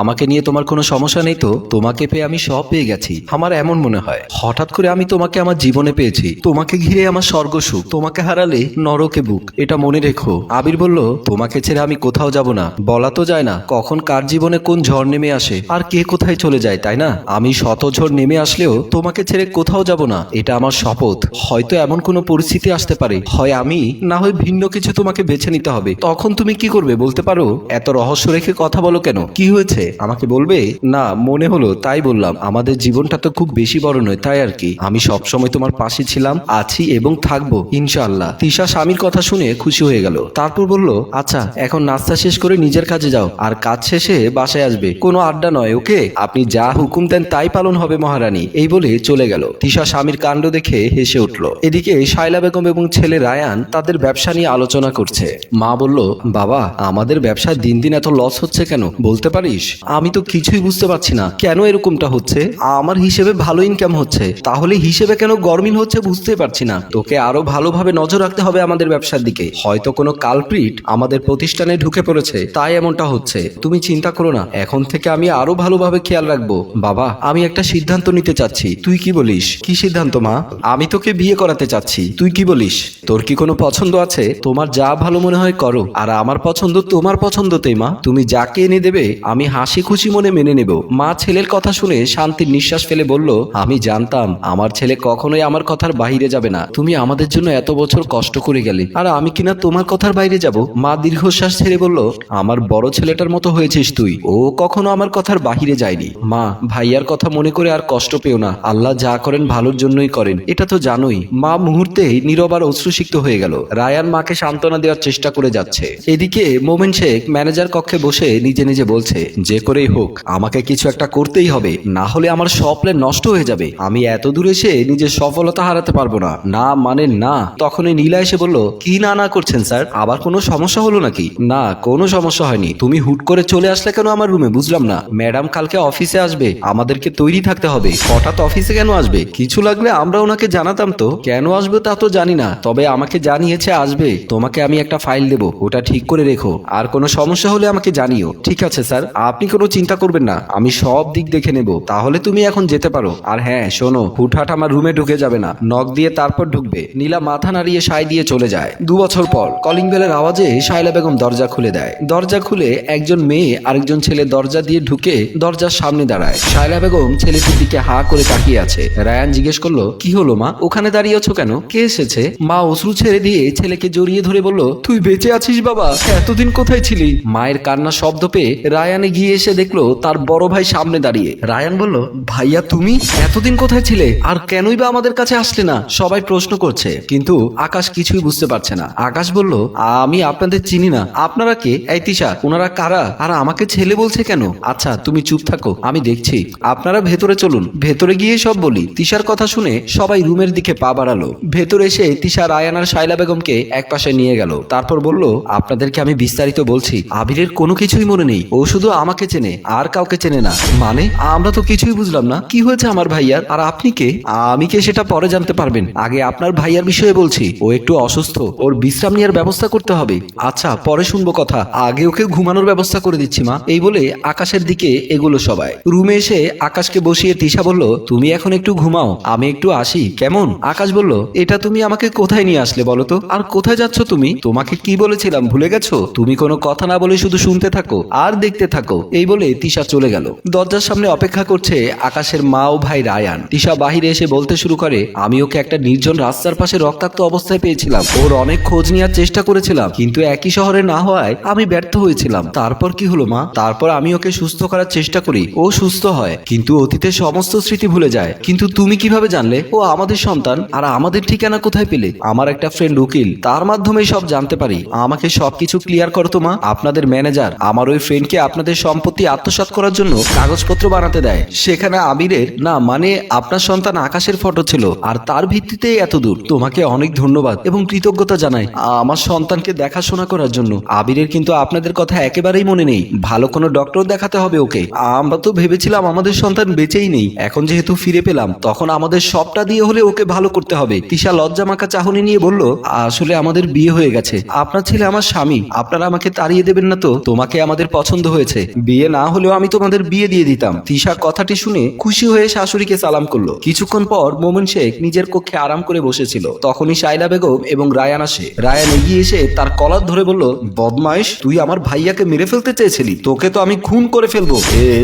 আমাকে নিয়ে তোমার কোনো সমস্যা নেই তো? তোমাকে পেয়ে আমি সব পেয়ে গেছি। আমার এমন মনে হয়। হঠাৎ করে আমি তোমাকে আমার জীবনে পেয়েছি। তোমাকে ঘিরে আমার স্বর্গ সুখ। তোমাকে হারালে নরকে বুক। এটা মনে রেখো। আবির বলল, তোমাকে ছেড়ে আমি কোথাও যাব না। বলা তো যায় না, কখন কার জীবনে কোন ঝড় নেমে আসে। আর কে কোথায় চলে যায়, তাই না? আমি শত ঝড় নেমে আসলেও তোমাকে ছেড়ে কোথাও যাব না। এটা আমার শপথ। হয়তো এমন কোনো পরিস্থিতি আসতে পারে। হয় আমি, না হয় ভিন্ন কিছু তোমাকে বেছে নিতে হবে। তখন তুমি কি করবে বলতে পারো? এত রহস্য রেখে কথা বলো কেন? কি হয়েছে? আমাকে বলবে, না, মনে হলো, তাই বললাম। আমাদের জীবনটা তো খুব বেশি বড় নয়, তাই আর কি। আমি সব সময় তোমার পাশে ছিলাম, আছি এবং থাকব, ইনশাআল্লাহ। তিশা স্বামীর কথা শুনে খুশি হয়ে গেল। তারপর বলল আচ্ছা এখন নাস্তা শেষ করে নিজের কাজে যাও, আর কাজ শেষে বাসায় আসবে। কোনো আড্ডা নয়, ওকে? আপনি যা হুকুম দেন, তাই পালন হবে, মহারানী। এই বলে চলে গেল। তিশা স্বামীর কাণ্ড দেখে হেসে উঠল। এদিকে শাইলা বেগম এবং ছেলে রায়ান তাদের ব্যবসা নিয়ে আলোচনা করছে। মা বলল, বাবা, আমাদের ব্যবসায় দিন দিন এত লস হচ্ছে কেন? বলতে পারিস? আমি তো কিছুই বুঝতে পারছি না, কেন এরকমটা হচ্ছে? আমার হিসেবে ভালো ইনকাম হচ্ছে, তাহলে হিসেবে কেন গরমিল হচ্ছে বুঝতে পারছি না। তোকে আরও ভালোভাবে নজর রাখতে হবে আমাদের ব্যবসার দিকে। হয়তো কোনো কালপ্রিট আমাদের প্রতিষ্ঠানে ঢুকে পড়েছে, তাই এমনটা হচ্ছে। তুমি চিন্তা করো না, এখন থেকে আমি আরও ভালোভাবে খেয়াল রাখব। বাবা, আমি একটা সিদ্ধান্ত নিতে চাচ্ছি। তুই কি বলিস? কি সিদ্ধান্ত, মা? আমি তোকে বিয়ে করাতে চাচ্ছি। তুই কি বলিস? তোর কি কোনো পছন্দ আছে? তোমার যা ভালো মনে হয় করো। আর আমার পছন্দ তোমার পছন্দতেই, মা। তুমি যাকে এনে দেবে, আমি হাসি খুশি মনে মেনে নেব। মা ছেলের কথা শুনে শান্তির নিঃশ্বাস ফেলে বলল, আমি জানতাম, আমার ছেলে কখনোই আমার কথার বাইরে যাবে না। তুমি আমাদের জন্য এত বছর কষ্ট করে গেলে। আর আমি কিনা তোমার কথার বাইরে যাব? মা দীর্ঘশ্বাস ছেড়ে বলল, আমার বড় ছেলেটার মতো হয়েছিস তুই। ও কখনো আমার কথার বাহিরে যায়নি। মা, ভাইয়ার কথা মনে করে আর কষ্ট পেও না। আল্লাহ যা করেন ভালোর জন্যই করেন। এটা তো জানোই। মা মুহূর্তেই নীরব আর অশ্রুসিক্ত হয়ে গেল। রায়ান মাকে সান্ত্বনা দেওয়ার চেষ্টা করে যাচ্ছে। এদিকে মোমেন শেখ ম্যানেজার কক্ষে বসে নিজে নিজে বলছে যে করেই হোক, আমাকে কিছু একটা করতেই হবে, না হলে আমার সব প্ল্যান নষ্ট হয়ে যাবে। আমি এত দূর এসে নিজের সফলতা হারাতে পারব না। না মানে না। তখনই নীলা এসে বলল, কি না না করছেন স্যার? আবার কোনো সমস্যা হলো নাকি? না, কোনো সমস্যা হয়নি। তুমি হুট করে চলে আসলে কেন আমার রুমে বুঝলাম না। ম্যাডাম কালকে অফিসে আসবে। আমাদেরকে তৈরি থাকতে হবে। হঠাৎ অফিসে কেন আসবে? কিছু লাগলে আমরা ওনাকে জানাতাম তো। কেন আসবে তা তো জানি না। তবে আমাকে জানিয়েছে আসবে। তোমাকে আমি একটা ফাইল দেবো। ওটা ঠিক করে রেখো। আর কোনো সমস্যা হলে আমাকে জানিও। ঠিক আছে স্যার। আপনি কোনো চিন্তা করবেন না, আমি সব দিক দেখে নেব, তাহলে তুমি এখন যেতে পারো। আর হ্যাঁ শোনো, হুটহাট আমার রুমে ঢুকে যাবে না। নখ দিয়ে তারপর ঢুকবে। নীলা মাথা নাড়িয়ে সাই দিয়ে চলে যায়। দু বছর পর, কলিং বেলের আওয়াজে শাইলা বেগম দরজা খুলে দেয়। দরজা খুলে একজন মেয়ে আরেকজন ছেলে দরজা দিয়ে ঢুকে দরজার সামনে দাঁড়ায়। শাইলা বেগম ছেলেটির দিকে হা করে তাকিয়ে আছে। রায়ান জিজ্ঞেস করল, কি হলো মা? ওখানে দাঁড়িয়ে আছো কেন? কে এসেছে? মা অশ্রু ছেড়ে দিয়ে ছেলেকে জড়িয়ে ধরে বলল, তুই বেঁচে আছিস বাবা? এতদিন কোথায় ছিলি? মায়ের কান্না শব্দ পেয়ে রায়ানে গিয়ে এসে দেখল তার বড় ভাই সামনে দাঁড়িয়ে। রায়ান বলল, ভাইয়া, তুমি? এতদিন কোথায় ছিলে? আর কেনই বা আমাদের কাছে আসলে না? সবাই প্রশ্ন করছে, কিন্তু আকাশ কিছুই বুঝতে পারছে না। আকাশ বলল, আমি আপনাদের চিনি না। আপনারা কে? এই তিশা, ওনারা কারা? আর আমাকে ছেলে বলছে কেন? আচ্ছা তুমি চুপ থাকো, আমি দেখছি। আপনারা ভেতরে চলুন। ভেতরে গিয়ে সব বলি। তিশার কথা শুনে সবাই রুমের দিকে পা বাড়ালো। ভেতরে এসে তিশা, রায়ান আর শাইলা বেগমকে একপাশে নিয়ে গেল। তারপর বলল, আপনাদেরকে আমি বিস্তারিত বলছি। আবিরের কোনো কিছুই মনে নেই। ও শুধু আমাকে চেনে আর কাউকে চেনে না। মানে আমরা তো কিছুই বুঝলাম না। কি হয়েছে আমার ভাইয়ার আর আপনি কে? আমি কে সেটা পরে জানতে পারবেন। আগে আপনার ভাইয়ার বিষয়ে বলছি। ও একটু অসুস্থ। ওর বিশ্রাম নেওয়ার ব্যবস্থা করতে হবে। আচ্ছা পরে শুনব কথা। আগে ওকে ঘুমানোর ব্যবস্থা করে দিচ্ছি, মা। এই বলে আকাশের দিকে এগুলো সবাই। রুমে এসে আকাশকে বসিয়ে তিশা বলল, তুমি এখন একটু ঘুমাও। আমি একটু আসি। কেমন? আকাশ বলল, এটা তুমি আমাকে কোথায় নিয়ে আসলে বলো তো? আর কোথায় যাচ্ছ তুমি? তোমাকে কি বলেছিলাম? ভুলে গেছো? তুমি কোনো কথা না বলে শুধু শুনতে থাকো আর দেখতে থাকো। এই বলে তিশা চলে গেল। দরজার সামনে অপেক্ষা করছে আকাশের মা ও ভাই রায়ান। তিশা বাহিরে এসে বলতে শুরু করে, আমি ওকে একটা নির্জন রাস্তার পাশে রক্তাক্ত অবস্থায় পেয়েছিলাম। ওর অনেক খোঁজ নেওয়ার চেষ্টা করেছিলাম, কিন্তু একই শহরে না হওয়ায় আমি ব্যর্থ হয়েছিলাম। তারপর কি হলো, মা? তারপর আমি ওকে সুস্থ করার চেষ্টা করি। ও সুস্থ হয়, কিন্তু অতীতের সমস্ত স্মৃতি ভুলে যায়। কিন্তু তুমি কীভাবে জানলে? ও আমাদের সন্তান, আর আমাদের ঠিকানা কোথায় পেলে? আমার একটা ফ্রেন্ড উকিল, তার মাধ্যমে সব জানতে পারি। আমাকে সবকিছু ক্লিয়ার করো তো, মা। আপনাদের ম্যানেজার আমার ওই ফ্রেন্ডকে আপনাদের সম্পত্তি আত্মসাৎ করার জন্য কাগজপত্র বানাতে দেয়। সেখানে আবিরের না মানে আপনার সন্তান আকাশের ফটো ছিল, আর তার ভিত্তিতেই এত দূর। তোমাকে অনেক ধন্যবাদ এবং কৃতজ্ঞতা জানাই আমার সন্তানকে দেখাশোনা করার জন্য। আবিরের কিন্তু আপনাদের কথা একেবারেই মনে নেই। ভালো কোনো ডক্টর দেখাতে হবে ওকে। আমরা তো ভেবেছিলাম আমাদের সন্তান বেঁচেই নেই। এখন যেহেতু ফিরে পেলাম, তখন আমাদের সবটা দিয়ে হলে ওকে ভালো করতে হবে। তিশা লজ্জা মাখা চাহনি নিয়ে বলল, আসলে আমাদের বিয়ে হয়ে গেছে। আপনার ছেলে আমার স্বামী। আপনারা আমাকে তাড়িয়ে দেবেন না তো? তোমাকে আমাদের পছন্দ হয়েছে। বিয়ে না হলেও আমি তোমাদের বিয়ে দিয়ে দিতাম। তিশা কথাটি শুনে খুশি হয়ে শাশুড়িকে সালাম করল। কিছুক্ষণ পর মোমিন শেখ নিজের কক্ষে আরাম করে বসেছিল। তখনই শাইলা বেগম এবং রায়ান আসে। রায়ান এগিয়ে এসে তার কলার ধরে বলল, বদমাইশ, তুই আমার ভাইয়াকে মেরে ফেলতে চেয়েছিলি। তোকে তো আমি খুন করে ফেলব।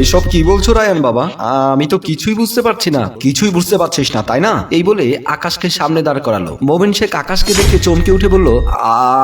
এসব কি বলছো রায়ান বাবা? আমি তো কিছুই বুঝতে পারছি না। কিছুই বুঝতে পারছিস না, তাই না? এই বলে আকাশকে সামনে দাঁড় করালো। মোমিন শেখ আকাশকে দেখে চমকে উঠে বলল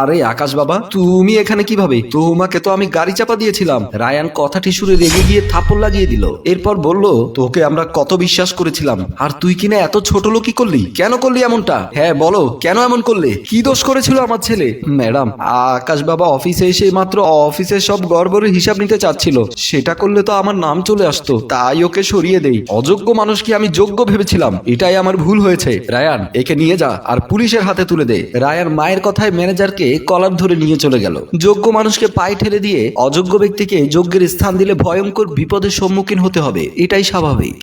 আরে আকাশ বাবা, তুমি এখানে কীভাবে? তোমাকে তো আমি গাড়ি চাপা দিয়েছিলাম। রায়ান কথাটি শুনে রেগে গিয়ে থাপড় লাগিয়ে দিল। এরপর বলল, তোকে আমরা কত বিশ্বাস করেছিলাম। আর তুই কিনা এত ছোট লোকই করলি। কেন করলি এমনটা? হ্যাঁ বলো, কেন এমন করলে? কি দোষ করেছিল আমার ছেলে? ম্যাডাম, আকাশ বাবা অফিসে এসে মাত্র অফিসের সব গড়বড়ের হিসাব নিতে চাচ্ছিল। সেটা করলে তো আমার নাম চলে আসতো। তাই ওকে সরিয়ে দেই। অযোগ্য মানুষকে আমি যোগ্য ভেবেছিলাম? এটাই আমার ভুল হয়েছে। রায়ান, একে নিয়ে যা আর পুলিশের হাতে তুলে দে। রায়ান মায়ের কথায় ম্যানেজারকে কলার ধরে নিয়ে চলে গেল। যোগ্য মানুষকে পায়ে ঠেলে দিয়ে অযোগ্য ব্যক্তিকে যোগ্যের স্থান দিলে ভয়ঙ্কর বিপদের সম্মুখীন হতে হবে এটাই স্বাভাবিক।